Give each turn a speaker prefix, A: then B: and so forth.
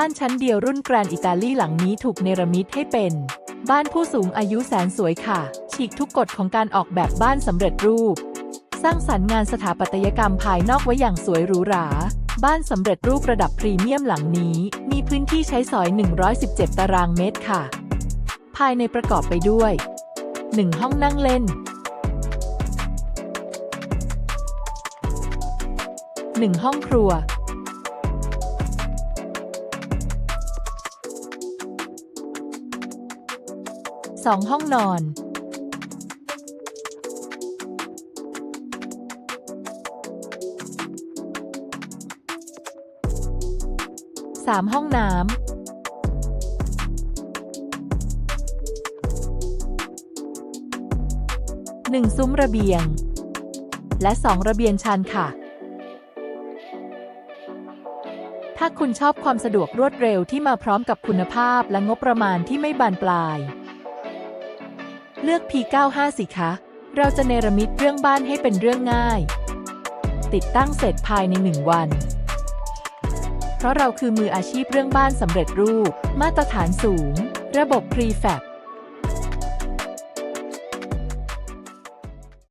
A: บ้านชั้นเดียวรุ่นแกรนอิตาลีหลังนี้ถูกเนรมิตให้เป็น บ้านผู้สูงอายุแสนสวยค่ะ ฉีกทุกกฎของการออกแบบบ้านสำเร็จรูป สร้างสรรค์งานสถาปัตยกรรมภายนอกไว้อย่างสวยหรูหรา บ้านสำเร็จรูประดับพรีเมียมหลังนี้ มีพื้นที่ใช้สอย 117 ตารางเมตรค่ะ ภายในประกอบไปด้วย 1 ห้องนั่งเล่น 1 ห้องครัว 2 ห้องนอน 3 ห้องน้ำ1ซุ้มระเบียง และ2ระเบียงชานค่ะ ถ้าคุณชอบความสะดวกรวดเร็วที่มาพร้อมกับคุณภาพและงบประมาณที่ไม่บานปลาย เลือก P95 สิคะ เราจะเนรมิตเรื่องบ้านให้เป็นเรื่องง่าย ติดตั้งเสร็จภายในหนึ่งวัน เพราะเราคือมืออาชีพเรื่องบ้านสำเร็จรูป มาตรฐานสูง ระบบ Prefab